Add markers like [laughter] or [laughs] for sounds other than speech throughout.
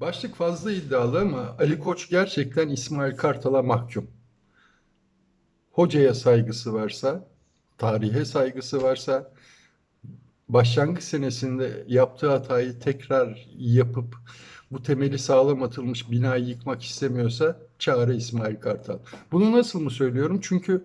Başlık fazla iddialı ama Ali Koç gerçekten İsmail Kartal'a mahkum. Hocaya saygısı varsa, tarihe saygısı varsa, başlangıç senesinde yaptığı hatayı tekrar yapıp bu temeli sağlam atılmış binayı yıkmak istemiyorsa çağrı İsmail Kartal. Bunu nasıl mı söylüyorum? Çünkü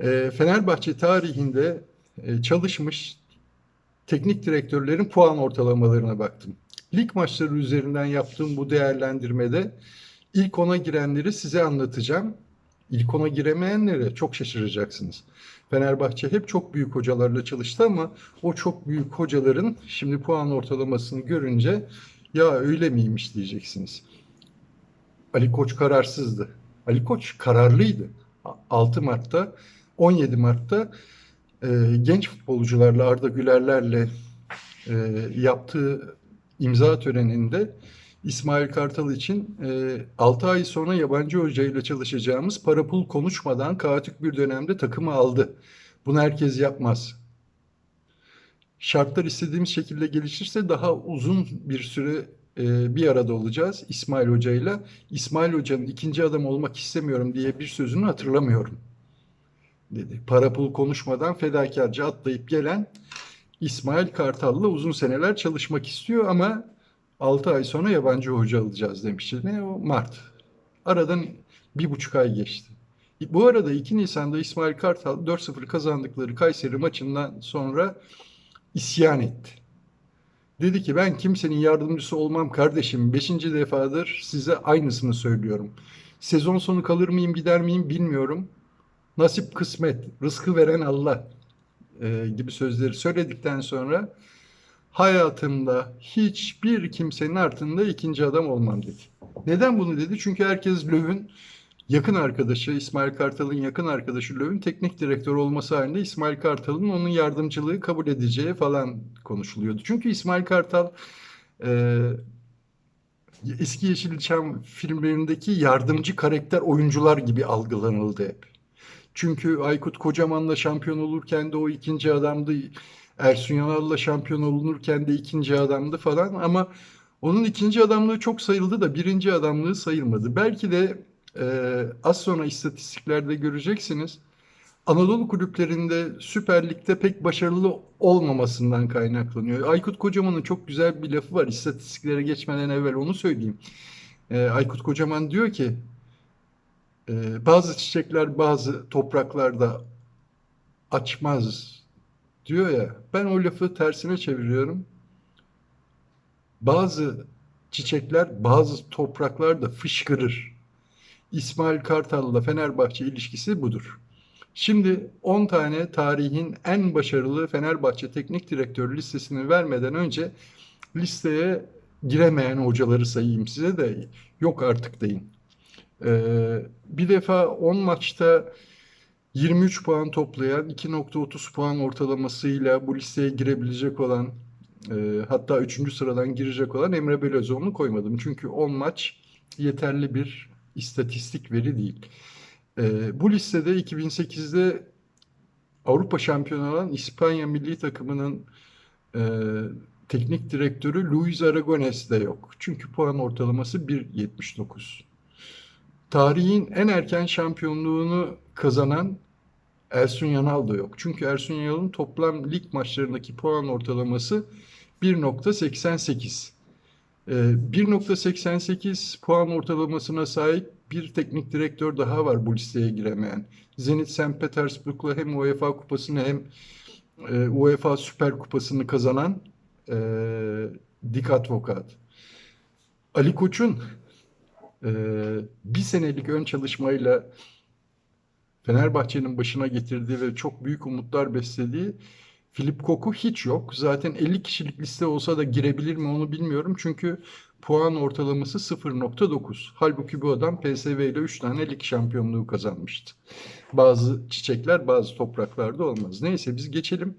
e, Fenerbahçe tarihinde e, çalışmış teknik direktörlerin puan ortalamalarına baktım. Lig maçları üzerinden yaptığım bu değerlendirmede ilk ona girenleri size anlatacağım. İlk ona giremeyenlere çok şaşıracaksınız. Fenerbahçe hep çok büyük hocalarla çalıştı ama o çok büyük hocaların şimdi puan ortalamasını görünce ya öyle miymiş diyeceksiniz. Ali Koç kararsızdı. Ali Koç kararlıydı. 6 Mart'ta 17 Mart'ta e, genç futbolcularla Arda Gülerlerle e, yaptığı imza töreninde İsmail Kartal için e, 6 ay sonra yabancı hocayla çalışacağımız para pul konuşmadan kaotik bir dönemde takımı aldı. Bunu herkes yapmaz. Şartlar istediğimiz şekilde gelişirse daha uzun bir süre e, bir arada olacağız İsmail Hoca'yla. İsmail Hoca'nın ikinci adam olmak istemiyorum diye bir sözünü hatırlamıyorum dedi. Para pul konuşmadan fedakarca atlayıp gelen İsmail Kartal'la uzun seneler çalışmak istiyor ama 6 ay sonra yabancı hoca alacağız demişti. Ne o? Mart. Aradan bir buçuk ay geçti. Bu arada 2 Nisan'da İsmail Kartal 4-0 kazandıkları Kayseri maçından sonra isyan etti. Dedi ki ben kimsenin yardımcısı olmam kardeşim. Beşinci defadır size aynısını söylüyorum. Sezon sonu kalır mıyım gider miyim bilmiyorum. Nasip kısmet, rızkı veren Allah e, gibi sözleri söyledikten sonra hayatımda hiçbir kimsenin altında ikinci adam olmam dedi. Neden bunu dedi? Çünkü herkes Löw'ün yakın arkadaşı, İsmail Kartal'ın yakın arkadaşı Löw'ün teknik direktör olması halinde İsmail Kartal'ın onun yardımcılığı kabul edeceği falan konuşuluyordu. Çünkü İsmail Kartal e, eski Yeşilçam filmlerindeki yardımcı karakter oyuncular gibi algılanıldı hep. Çünkü Aykut Kocaman'la şampiyon olurken de o ikinci adamdı. Ersun Yanal'la şampiyon olunurken de ikinci adamdı falan ama onun ikinci adamlığı çok sayıldı da birinci adamlığı sayılmadı. Belki de e, az sonra istatistiklerde göreceksiniz. Anadolu kulüplerinde Süper Lig'de pek başarılı olmamasından kaynaklanıyor. Aykut Kocaman'ın çok güzel bir lafı var. İstatistiklere geçmeden evvel onu söyleyeyim. E, Aykut Kocaman diyor ki ee, bazı çiçekler bazı topraklarda açmaz diyor ya. Ben o lafı tersine çeviriyorum. Bazı çiçekler bazı topraklarda fışkırır. İsmail Kartal'la Fenerbahçe ilişkisi budur. Şimdi 10 tane tarihin en başarılı Fenerbahçe teknik direktör listesini vermeden önce listeye giremeyen hocaları sayayım size de yok artık deyin. Ee, bir defa 10 maçta 23 puan toplayan 2.30 puan ortalamasıyla bu listeye girebilecek olan e, hatta 3. sıradan girecek olan Emre Belözoğlu'nu koymadım. Çünkü 10 maç yeterli bir istatistik veri değil. E, bu listede 2008'de Avrupa şampiyonu olan İspanya milli takımının e, teknik direktörü Luis Aragones de yok. Çünkü puan ortalaması 1.79. Tarihin en erken şampiyonluğunu kazanan Ersun Yanal da yok. Çünkü Ersun Yanal'ın toplam lig maçlarındaki puan ortalaması 1.88. 1.88 ee, puan ortalamasına sahip bir teknik direktör daha var bu listeye giremeyen. Zenit St. Petersburg'la hem UEFA kupasını hem e, UEFA Süper Kupasını kazanan e, Dik Advokat. Ali Koç'un e, bir senelik ön çalışmayla Fenerbahçe'nin başına getirdiği ve çok büyük umutlar beslediği Filip Koku hiç yok. Zaten 50 kişilik liste olsa da girebilir mi onu bilmiyorum. Çünkü puan ortalaması 0.9. Halbuki bu adam PSV ile 3 tane lig şampiyonluğu kazanmıştı. Bazı çiçekler bazı topraklarda olmaz. Neyse biz geçelim.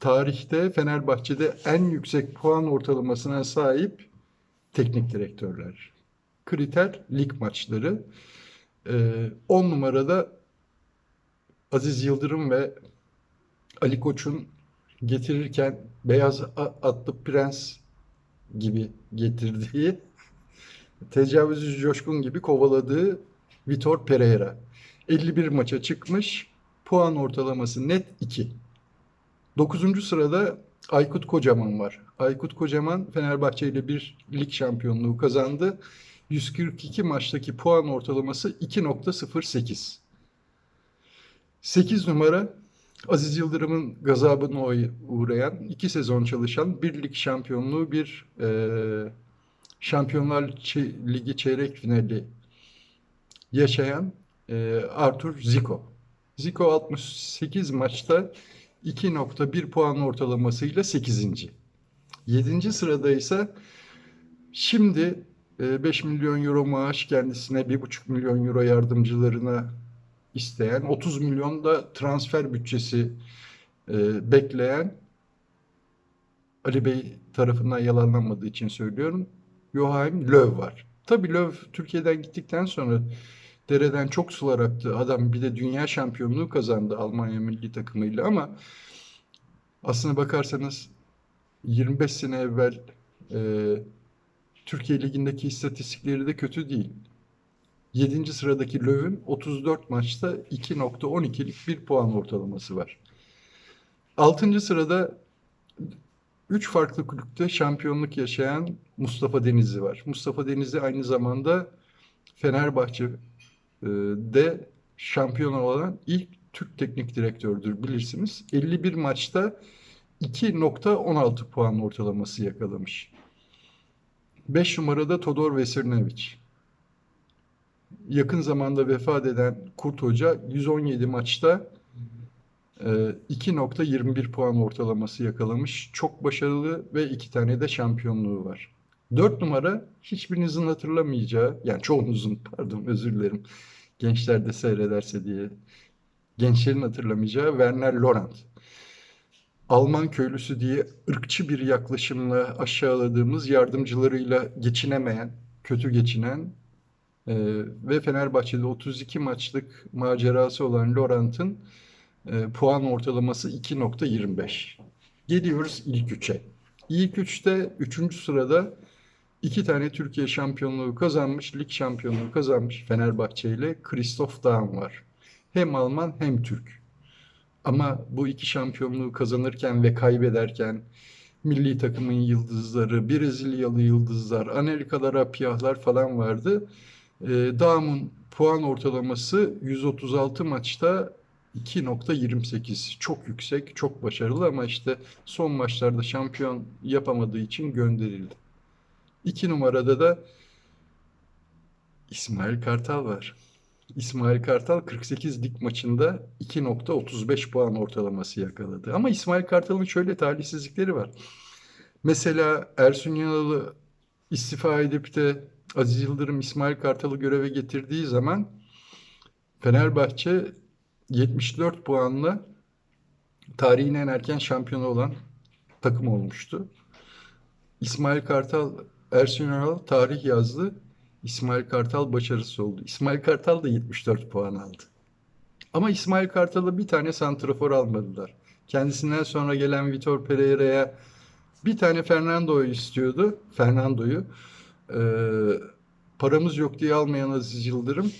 Tarihte Fenerbahçe'de en yüksek puan ortalamasına sahip teknik direktörler kriter lig maçları. 10 ee, numarada Aziz Yıldırım ve Ali Koç'un getirirken beyaz atlı prens gibi getirdiği [laughs] tecavüzcü Coşkun gibi kovaladığı Vitor Pereira. 51 maça çıkmış. Puan ortalaması net 2. 9. sırada Aykut Kocaman var. Aykut Kocaman Fenerbahçe ile bir lig şampiyonluğu kazandı. 142 maçtaki puan ortalaması 2.08. 8 numara Aziz Yıldırım'ın gazabına uğrayan, iki sezon çalışan, bir lig şampiyonluğu, bir e, Şampiyonlar Ligi çeyrek finali yaşayan e, Arthur Zico. Zico 68 maçta 2.1 puan ortalamasıyla 8. 7. sırada ise şimdi 5 milyon euro maaş kendisine 1,5 milyon euro yardımcılarına isteyen 30 milyon da transfer bütçesi e, bekleyen Ali Bey tarafından yalanlanmadığı için söylüyorum. Joachim Löw var. Tabii Löw Türkiye'den gittikten sonra dereden çok sular aktı. Adam bir de dünya şampiyonluğu kazandı Almanya milli takımıyla ama aslına bakarsanız 25 sene evvel e, Türkiye Ligi'ndeki istatistikleri de kötü değil. 7. sıradaki Löw'ün 34 maçta 2.12'lik bir puan ortalaması var. 6. sırada 3 farklı kulüpte şampiyonluk yaşayan Mustafa Denizli var. Mustafa Denizli aynı zamanda Fenerbahçe'de şampiyon olan ilk Türk teknik direktördür bilirsiniz. 51 maçta 2.16 puan ortalaması yakalamış. 5 numarada Todor Vesirneviç yakın zamanda vefat eden Kurt Hoca 117 maçta 2.21 e, puan ortalaması yakalamış. Çok başarılı ve iki tane de şampiyonluğu var. 4 numara hiçbirinizin hatırlamayacağı, yani çoğunuzun [laughs] pardon özür dilerim gençler de seyrederse diye gençlerin hatırlamayacağı Werner Lorant. Alman köylüsü diye ırkçı bir yaklaşımla aşağıladığımız yardımcılarıyla geçinemeyen, kötü geçinen ee, ve Fenerbahçe'de 32 maçlık macerası olan Laurent'ın e, puan ortalaması 2.25. Geliyoruz ilk üçe. İlk üçte üçüncü sırada iki tane Türkiye şampiyonluğu kazanmış, lig şampiyonluğu kazanmış Fenerbahçe ile Christoph Daum var. Hem Alman hem Türk. Ama bu iki şampiyonluğu kazanırken ve kaybederken milli takımın yıldızları, Brezilyalı yıldızlar, Amerikalı Rapiyahlar falan vardı. E, Daum'un puan ortalaması 136 maçta 2.28 çok yüksek, çok başarılı ama işte son maçlarda şampiyon yapamadığı için gönderildi. 2 numarada da İsmail Kartal var. İsmail Kartal 48 lig maçında 2.35 puan ortalaması yakaladı. Ama İsmail Kartal'ın şöyle talihsizlikleri var. Mesela Ersun Yanal'ı istifa edip de Aziz Yıldırım İsmail Kartal'ı göreve getirdiği zaman Fenerbahçe 74 puanla tarihin en erken şampiyonu olan takım olmuştu. İsmail Kartal, Ersun Yanal tarih yazdı. İsmail Kartal başarısı oldu. İsmail Kartal da 74 puan aldı. Ama İsmail Kartal'a bir tane santrafor almadılar. Kendisinden sonra gelen Vitor Pereira'ya bir tane Fernando'yu istiyordu. Fernando'yu. E, paramız yok diye almayan Aziz Yıldırım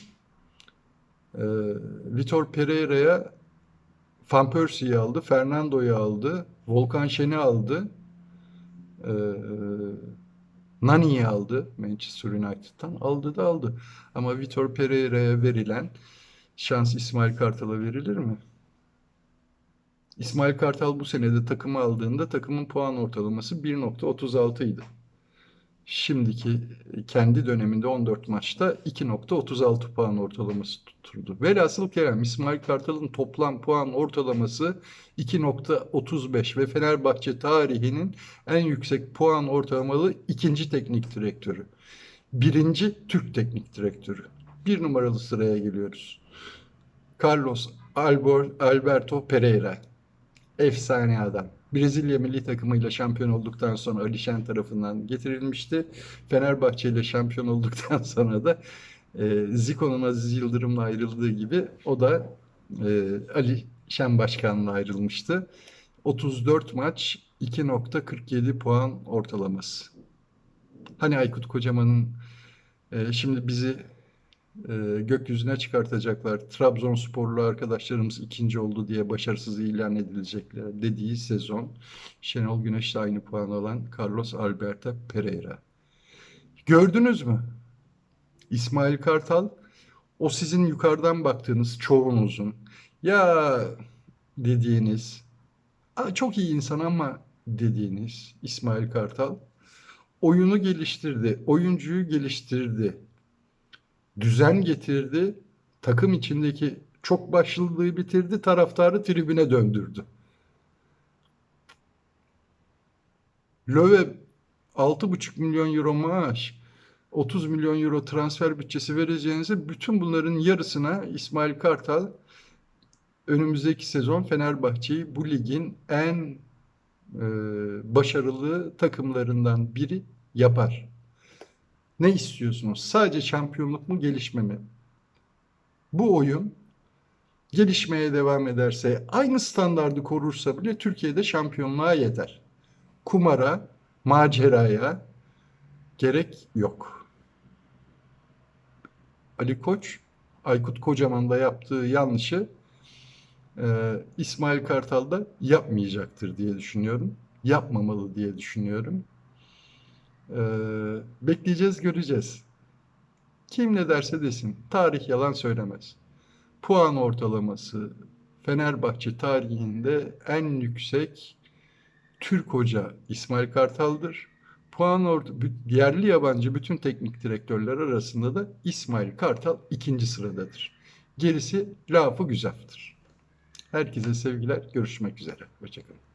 e, Vitor Pereira'ya Van Persie'yi aldı, Fernando'yu aldı, Volkan Şen'i aldı, e, Nani'yi aldı Manchester United'tan. Aldı da aldı. Ama Vitor Pereira'ya verilen şans İsmail Kartal'a verilir mi? İsmail Kartal bu senede takımı aldığında takımın puan ortalaması 1.36 idi şimdiki kendi döneminde 14 maçta 2.36 puan ortalaması tutturdu. Velhasıl Kerem İsmail Kartal'ın toplam puan ortalaması 2.35 ve Fenerbahçe tarihinin en yüksek puan ortalamalı ikinci teknik direktörü. Birinci Türk teknik direktörü. Bir numaralı sıraya geliyoruz. Carlos Alberto Pereira. Efsane adam. Brezilya milli takımıyla şampiyon olduktan sonra Alişen tarafından getirilmişti. Fenerbahçe ile şampiyon olduktan [laughs] sonra da e, Zico'nun Aziz Yıldırım'la ayrıldığı gibi o da e, Ali Şen Başkan'la ayrılmıştı. 34 maç 2.47 puan ortalaması. Hani Aykut Kocaman'ın Ee, şimdi bizi e, gökyüzüne çıkartacaklar. Trabzonsporlu arkadaşlarımız ikinci oldu diye başarısız ilan edilecekler dediği sezon Şenol Güneş'le aynı puan alan Carlos Alberto Pereira. Gördünüz mü? İsmail Kartal o sizin yukarıdan baktığınız çoğunuzun ya dediğiniz "Aa, çok iyi insan ama dediğiniz İsmail Kartal oyunu geliştirdi, oyuncuyu geliştirdi, düzen getirdi, takım içindeki çok başlılığı bitirdi, taraftarı tribüne döndürdü. Löwe 6,5 milyon euro maaş, 30 milyon euro transfer bütçesi vereceğinize bütün bunların yarısına İsmail Kartal önümüzdeki sezon Fenerbahçe'yi bu ligin en e, başarılı takımlarından biri yapar. Ne istiyorsunuz? Sadece şampiyonluk mu, gelişme mi? Bu oyun gelişmeye devam ederse, aynı standardı korursa bile Türkiye'de şampiyonluğa yeter. Kumara, maceraya gerek yok. Ali Koç, Aykut Kocaman'da yaptığı yanlışı e, İsmail Kartal da yapmayacaktır diye düşünüyorum. Yapmamalı diye düşünüyorum. E, bekleyeceğiz, göreceğiz. Kim ne derse desin, tarih yalan söylemez. Puan ortalaması Fenerbahçe tarihinde en yüksek Türk hoca İsmail Kartal'dır. Puan orta, yerli yabancı bütün teknik direktörler arasında da İsmail Kartal ikinci sıradadır. Gerisi lafı güzeldir. Herkese sevgiler, görüşmek üzere. Hoşçakalın.